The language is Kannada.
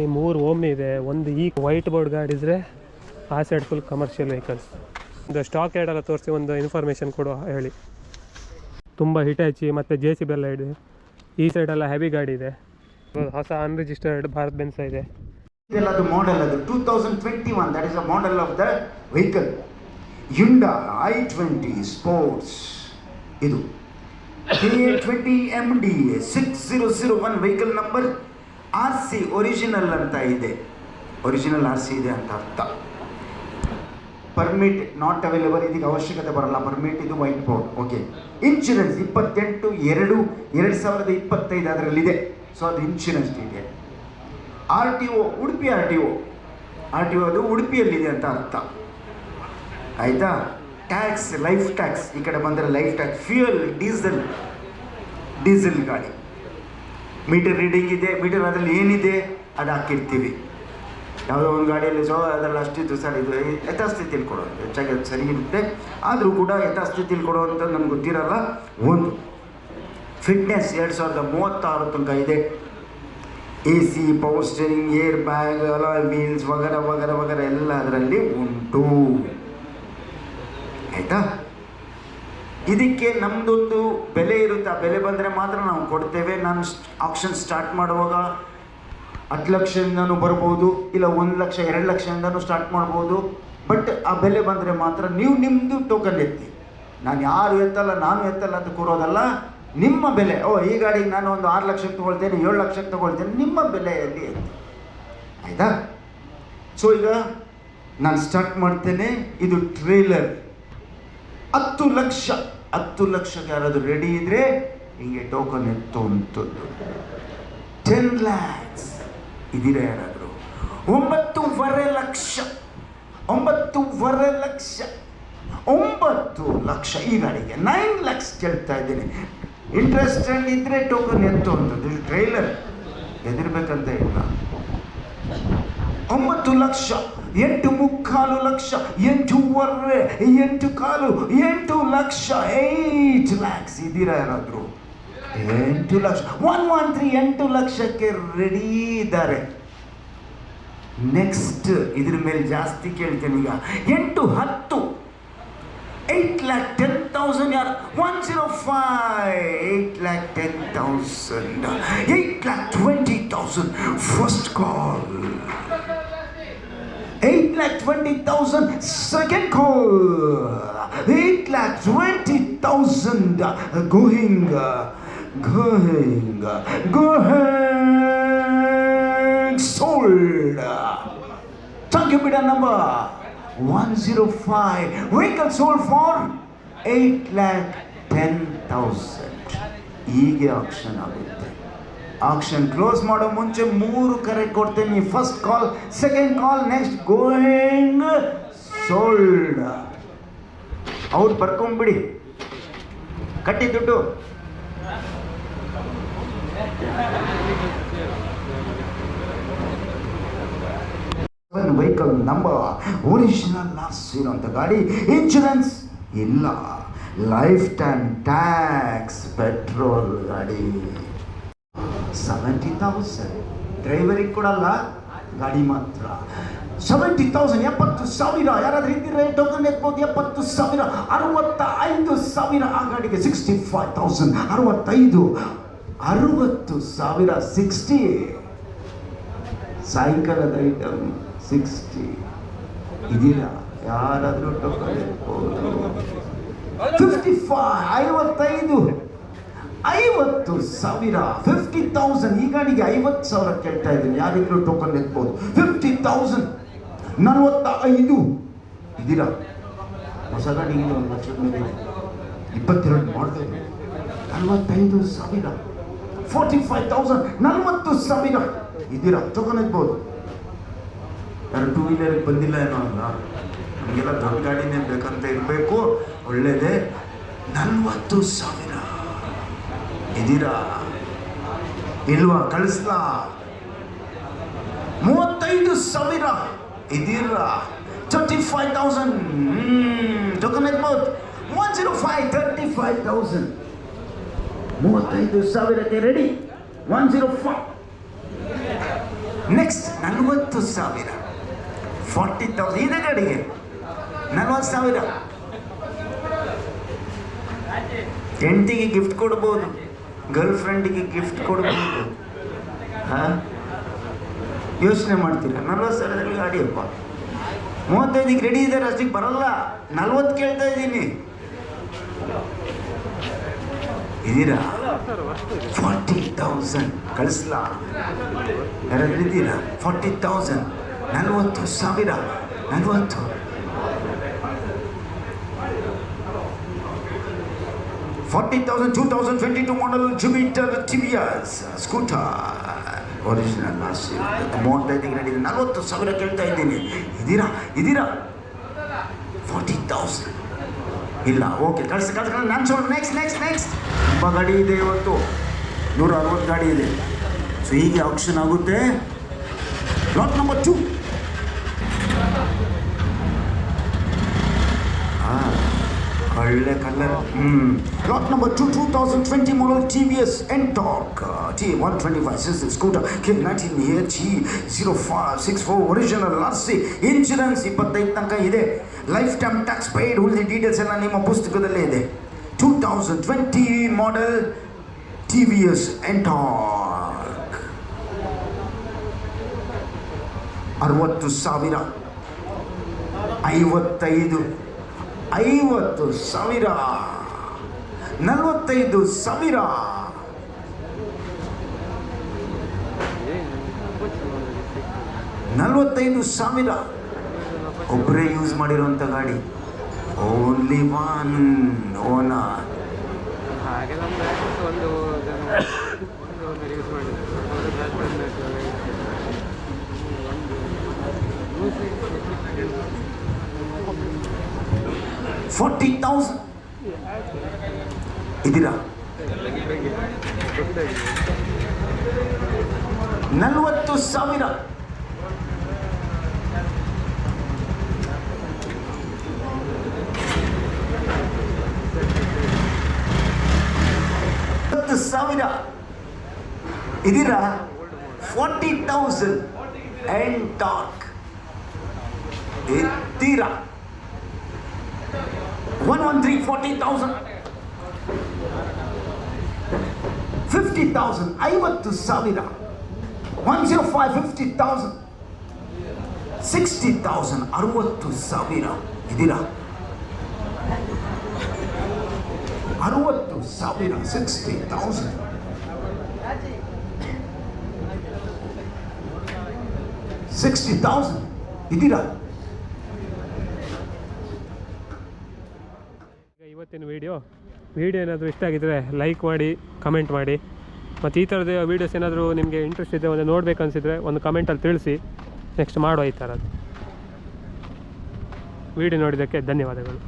ಈ ಮೂರು ಓಮ್ನಿ ಇದೆ. ಒಂದು ಈ ವೈಟ್ ಬೋರ್ಡ್ ಗಾಡಿ ಇದ್ರೆ ಆ ಸೈಡ್ ಫುಲ್ ಕಮರ್ಷಿಯಲ್ ವೆಹಿಕಲ್ಸ್ ಒಂದು ಸ್ಟಾಕ್ ಎಲ್ಲ ತೋರಿಸಿ ಒಂದು ಇನ್ಫಾರ್ಮೇಷನ್ ಕೊಡು ಹೇಳಿ. ತುಂಬ ಹಿಟಾಚಿ ಮತ್ತು ಜೆ ಸಿ ಬಿ ಎಲ್ಲ ಇದೆ. ಈ ಸೈಡೆಲ್ಲ ಹೆವಿ ಗಾಡಿ ಇದೆ. ಹೊಸ ಅನ್ರಿಜಿಸ್ಟರ್ಡ್ ಭಾರತ್ ಬೆನ್ಸ ಇದೆ. ಅದು ಮಾಡೆಲ್ ಅದು. Two thousand twenty one that is a model of the vehicle Hyundai i twenty sports ಇದು twenty M D six zero zero one vehicle number R C original ಅಂತ ಇದೆ. ಒರಿಜಿನಲ್ ಆರ್ ಸಿ ಇದೆ ಅಂತ ಅರ್ಥ. ಪರ್ಮಿಟ್ ನಾಟ್ ಅವೈಲೇಬಲ್ ಇದಕ್ಕೆ ಅವಶ್ಯಕತೆ ಬರಲ್ಲ. ಪರ್ಮಿಟ್ ಇದು ವೈಟ್ ಬೋರ್ಡ್ ಓಕೆ ಇನ್ಶೂರೆನ್ಸ್ ಇಪ್ಪತ್ತೆಂಟು, ಎರಡು ಎರಡು ಸಾವಿರದ ಇಪ್ಪತ್ತೈದು ಅದರಲ್ಲಿದೆ ಸೊ ಅದು ಇನ್ಶೂರೆನ್ಸ್ ಇದೆ. R T O Udupi R T O R T O ಅದು ಉಡುಪಿಯಲ್ಲಿದೆ ಅಂತ ಅರ್ಥ. ಆಯಿತಾ? ಟ್ಯಾಕ್ಸ್ ಲೈಫ್ ಟ್ಯಾಕ್ಸ್ ಈ ಕಡೆ ಬಂದರೆ life tax fuel diesel diesel ಗಾಡಿ. ಮೀಟರ್ ರೀಡಿಂಗ್ ಇದೆ, ಮೀಟರ್ ಅದರಲ್ಲಿ ಏನಿದೆ, ಅದು ಹಾಕಿರ್ತೀವಿ. ಯಾವುದೋ ಒಂದು ಗಾಡಿಯಲ್ಲಿ ಸೊ, ಅದರಲ್ಲಿ ಅಷ್ಟಿತ್ತು ಸರ್, ಇದು ಯಥಾಸ್ಥಿತಿಯಲ್ಲಿ ಕೊಡೋದು ಹೆಚ್ಚಾಗಿ ಅದು ಸರಿ ಇರುತ್ತೆ. ಆದರೂ ಕೂಡ ಯಥಾಸ್ಥಿತಿಯಲ್ಲಿ ಕೊಡುವಂಥ ನಮ್ಗೆ ಗೊತ್ತಿರಲ್ಲ. ಒಂದು ಫಿಟ್ನೆಸ್ ಎರಡು ಸಾವಿರದ ಮೂವತ್ತಾರು ತನಕ ಇದೆ. A C power steering air bag alloy wheels ವಗರ ವಗರ ವಗರ, ಎಲ್ಲ ಅದರಲ್ಲಿ ಉಂಟು. ಆಯಿತಾ? ಇದಕ್ಕೆ ನಮ್ಮದೊಂದು ಬೆಲೆ ಇರುತ್ತೆ. ಆ ಬೆಲೆ ಬಂದರೆ ಮಾತ್ರ ನಾವು ಕೊಡ್ತೇವೆ. ನಾನು ಆಕ್ಷನ್ ಸ್ಟಾರ್ಟ್ ಮಾಡುವಾಗ ಹತ್ತು ಲಕ್ಷದಿಂದನೂ ಬರ್ಬೋದು, ಇಲ್ಲ ಒಂದು ಲಕ್ಷ, ಎರಡು ಲಕ್ಷದಿಂದನೂ ಸ್ಟಾರ್ಟ್ ಮಾಡ್ಬೋದು. ಬಟ್ ಆ ಬೆಲೆ ಬಂದರೆ ಮಾತ್ರ ನೀವು ನಿಮ್ಮದು ಟೋಕನ್ ಎತ್ತಿ. ನಾನು ಯಾರು ಎತ್ತಲ್ಲ, ನಾನು ಎತ್ತಲ್ಲ ಅಂತ ಕೂರೋದಲ್ಲ, ನಿಮ್ಮ ಬೆಲೆ. ಓ, ಈ ಗಾಡಿಗೆ ನಾನು ಒಂದು ಆರು ಲಕ್ಷಕ್ಕೆ ತೊಗೊಳ್ತೇನೆ, ಏಳು ಲಕ್ಷಕ್ಕೆ ತೊಗೊಳ್ತೇನೆ, ನಿಮ್ಮ ಬೆಲೆಯಲ್ಲಿ ಎತ್ತಿ. ಆಯಿತಾ? ಸೊ ಈಗ ನಾನು ಸ್ಟಾರ್ಟ್ ಮಾಡ್ತೇನೆ. ಇದು ಟ್ರೇಲರ್ ಹತ್ತು ಲಕ್ಷ. ಹತ್ತು ಲಕ್ಷಕ್ಕೆ ಯಾರಾದರೂ ರೆಡಿ ಇದ್ರೆ ಹಿಂಗೆ ಟೋಕನ್ ಎತ್ತುವಂಥದ್ದು ಟೆನ್ ಲ್ಯಾಕ್ಸ್ ಇದೀರ ಯಾರಾದರೂ? ಒಂಬತ್ತೂವರೆ ಲಕ್ಷ. ಒಂಬತ್ತೂವರೆ ಲಕ್ಷ. ಒಂಬತ್ತು ಲಕ್ಷ. ಈ ಗಾಡಿಗೆ ನೈನ್ ಲ್ಯಾಕ್ಸ್ ಕೇಳ್ತಾ ಇದ್ದೀನಿ. ಇಂಟ್ರೆಸ್ಟ್ ಇದ್ದರೆ ಟೋಕನ್ ಎತ್ತುವಂಥದ್ದು ಟ್ರೈಲರ್ ಎದಿರ್ಬೇಕಂತ ಇಲ್ಲ. ಒಂಬತ್ತು ಲಕ್ಷ, ಎಂಟು ಮುಕ್ಕಾಲು ಲಕ್ಷ ಎಂಟೂವರೆ ಎಂಟು ಕಾಲು, ಎಂಟು ಲಕ್ಷ. ಏಟ್ ಲ್ಯಾಕ್ಸ್ ಇದ್ದೀರಾ ಯಾರಾದರೂ? ಎಂಟು ಲಕ್ಷ. ಒನ್ ಒನ್ ತ್ರೀ ಎಂಟು ಲಕ್ಷಕ್ಕೆ ರೆಡಿ ಇದ್ದಾರೆ. ನೆಕ್ಸ್ಟ್ ಇದ್ರ ಮೇಲೆ ಜಾಸ್ತಿ ಕೇಳ್ತೇನೆ ಈಗ. ಎಂಟು, ಹತ್ತು. ಏಟ್ ಲ್ಯಾಕ್ ಟೆನ್ ತೌಸಂಡ್ ಯಾರು? One zero five eight lakh ten thousand eight lakh twenty thousand first call Eight lakh twenty thousand second call eight lakh twenty thousand going going going sold Chunky bidder number 105. Vehicle sold for 8 lakh 10,000. ಹೀಗೆ ಆಕ್ಷನ್ ಆಗುತ್ತೆ ಆಕ್ಷನ್ ಕ್ಲೋಸ್ ಮಾಡೋ ಮುಂಚೆ ಮೂರು ಕರೆ ಕೊಡ್ತೀನಿ. First call second call next going sold ಅವ್ರು ಬರ್ಕೊಂಬಿಡಿ. ಕಟ್ಟಿ ದುಡ್ಡು. ವೆಹಿಕಲ್ ನಂಬರ್ ಒರಿಜಿನಲ್ ಲಾಸ್ ಇರುವಂತ ಗಾಡಿ. ಇನ್ಶೂರೆನ್ಸ್ ಇಲ್ಲ. ಲೈಫ್ ಟೈಮ್ ಟ್ಯಾಕ್ಸ್ ಪೆಟ್ರೋಲ್ ಗಾಡಿ. ಸೆವೆಂಟಿ ತೌಸಂಡ್ ಡ್ರೈವರಿಗೆ ಕೊಡಲ್ಲ, ಗಾಡಿ ಮಾತ್ರ. ಸೆವೆಂಟಿ ತೌಸಂಡ್ ಎಪ್ಪತ್ತು ಸಾವಿರ. ಯಾರಾದ್ರೂ ಹಿಂದಿರ ಟೋಕನ್ ಎತ್ಬೋದು, ಎಪ್ಪತ್ತು ಸಾವಿರ. ಅರವತ್ತ ಐದು ಸಾವಿರ ಆ ಗಾಡಿಗೆ. ಸಿಕ್ಸ್ಟಿ ಫೈವ್ ತೌಸಂಡ್ ಅರವತ್ತೈದು. ಅರವತ್ತು ಸಾವಿರ ಸಿಕ್ಸ್ಟಿ ಸಾಯಂಕಾಲದ ಐಟಮ್ ಸಿಕ್ಸ್ಟಿ ಇದೀರ? ಯಾರಾದರೂ ಟೋಕನ್ ಎತ್ಬೋದು. ಫಿಫ್ಟಿ ಫೈವ್ ಐವತ್ತೈದು. ಐವತ್ತು ಸಾವಿರ ಫಿಫ್ಟಿ ತೌಸಂಡ್ ಈ ಗಾಡಿಗೆ ಐವತ್ತು ಸಾವಿರ ಕೇಳ್ತಾ ಇದ್ದೀನಿ. ಯಾರಿದ್ರು ಟೋಕನ್ ಎತ್ಬೋದು. ಫಿಫ್ಟಿ ತೌಸಂಡ್ ನಲವತ್ತ ಐದು ಇದ್ದೀರಾ? ಹೊಸ ಗಾಡಿಗೆ ಒಂದು ಲಕ್ಷ. ಇಪ್ಪತ್ತೆರಡು ಮಾಡ್ತೇವೆ ನಲವತ್ತೈದು ಸಾವಿರ ಫೋರ್ಟಿ ಫೈವ್ ತೌಸಂಡ್ ನಲವತ್ತು ಸಾವಿರ. ಇದ್ದೀರಾ? ಟೋಕನ್ ಎತ್ಬೋದು. ಯಾರು ಟೂ ವೀಲರ್ಗೆ ಬಂದಿಲ್ಲ ಏನೋ ಅಲ್ಲ? ನಮಗೆಲ್ಲ ದೊಡ್ಡ ಗಾಡಿನೇ ಬೇಕಂತ ಇರಬೇಕು. ಒಳ್ಳೆಯದೇ ನಲವತ್ತು ಸಾವಿರ. ಇದೀರಾ ಇಲ್ವಾ ಕಳಿಸ್ಲಾ ಮೂವತ್ತೈದು ಸಾವಿರ ಇದ್ದೀರಾ ತರ್ಟಿ ಫೈವ್ ತೌಸಂಡ್ ಟೋಕನ್ ಇರ್ಬೋದು one zero five thirty five thousand ಮೂವತ್ತೈದು ಸಾವಿರಕ್ಕೆ ready one zero five next ನಲ್ವತ್ತು ಸಾವಿರ. ಫಾರ್ಟಿ ತೌಸಂಡ್ ಇದೆ ಗಾಡಿಗೆ ನಲ್ವತ್ತು ಸಾವಿರ. ಹೆಂಡತಿಗೆ ಗಿಫ್ಟ್ ಕೊಡ್ಬೋದು. ಗರ್ಲ್ ಫ್ರೆಂಡಿಗೆ ಗಿಫ್ಟ್ ಕೊಡಬೇಕು. ಹಾಂ? ಯೋಚನೆ ಮಾಡ್ತೀರಾ? ನಲ್ವತ್ತು ಸಾವಿರದಲ್ಲಿ ಗಾಡಿಯಪ್ಪ ಮೂವತ್ತೈದಕ್ಕೆ ರೆಡಿ ಇದ್ದಾರೆ, ಅಷ್ಟಕ್ಕೆ ಬರಲ್ಲ. ನಲ್ವತ್ತು ಕೇಳ್ತಾ ಇದ್ದೀನಿ. ಇದ್ದೀರಾ? Forty thousand. ಕಳಿಸ್ಲಾ? ಯಾರಾದ್ರೂ ಇದ್ದೀರಾ? Forty thousand. ನಲ್ವತ್ತು ಸಾವಿರ. ನಲ್ವತ್ತು. Forty thousand two thousand twenty two model Jupiter TVS scooter original ಮೂವತ್ತೈದಿಗೆ ನಡೀಇದೆ ನಲ್ವತ್ತು ಸಾವಿರ ಕೇಳ್ತಾ ಇದ್ದೀನಿ. ಇದ್ದೀರಾ ಇದೀರಾ? ಫಾರ್ಟಿ ತೌಸಂಡ್ ಇಲ್ಲ ಓಕೆ ಕಳಿಸಿ ಕಳಿಸಿ ನಾನು ಸೋಣ ನೆಕ್ಸ್ಟ್ ನೆಕ್ಸ್ಟ್ ನೆಕ್ಸ್ಟ್ ತುಂಬ ಗಾಡಿ ಇದೆ ಇವತ್ತು. ನೂರ ಅರವತ್ತು ಗಾಡಿ ಇದೆ. ಸೊ ಹೀಗೆ ಆಪ್ಷನ್ ಆಗುತ್ತೆ. ಲಾಟ್ ನಂಬರ್ ಟೂ ಒಳ್ಳೆ colour. Hmm. Lot number two two thousand twenty model T V S Ntorq T one twenty five cc scooter K nineteen year G zero five six four original R C insurance ಇಪ್ಪತ್ತೈದು ತನಕ ಇದೆ. ಲೈಫ್ ಟೈಮ್ ಟ್ಯಾಕ್ಸ್ ಪೇಯ್ಡ್ ಉಳಿದ ಡೀಟೇಲ್ಸ್ ಎಲ್ಲ ನಿಮ್ಮ ಪುಸ್ತಕದಲ್ಲೇ ಇದೆ. Two thousand twenty model T V S Ntorq ಅರವತ್ತು ಸಾವಿರ. ಐವತ್ತೈದು. ಐವತ್ತು ಸಾವಿರ ನಲವತ್ತೈದು ಸಾವಿರ. ನಲವತ್ತೈದು ಸಾವಿರ. ಒಬ್ಬರೇ ಯೂಸ್ ಮಾಡಿರುವಂಥ ಗಾಡಿ. Only one owner forty thousand ಇದ್ದೀರಾ ನಲವತ್ತು ಸಾವಿರ ಸಾವಿರ ಇದೀರಾ ಫಾರ್ಟಿ ತೌಸಂಡ್ ಎಂಡ್ ಟಾಕ್ ಎತ್ತೀರಾ 113, 40,000. I went to Savira. 105, 50,000. 60,000. Arwat to Savira. Idira. Arwat to Savira. 60,000. Sixty thousand, did that. ಇವತ್ತಿನ ವೀಡಿಯೋ ವೀಡಿಯೋ ಏನಾದರೂ ಇಷ್ಟ ಆಗಿದ್ದರೆ ಲೈಕ್ ಮಾಡಿ ಕಮೆಂಟ್ ಮಾಡಿ. ಮತ್ತು ಈ ಥರದ ವೀಡಿಯೋಸ್ ಏನಾದರೂ ನಿಮಗೆ ಇಂಟ್ರೆಸ್ಟ್ ಇದೆ ಒಂದು ನೋಡ್ಬೇಕು ಅನಿಸಿದರೆ ಒಂದು ಕಮೆಂಟಲ್ಲಿ ತಿಳಿಸಿ. ನೆಕ್ಸ್ಟ್ ಮಾಡುವ ಈ ಥರದ್ದು ವೀಡಿಯೋ ನೋಡಿದ್ದಕ್ಕೆ ಧನ್ಯವಾದಗಳು.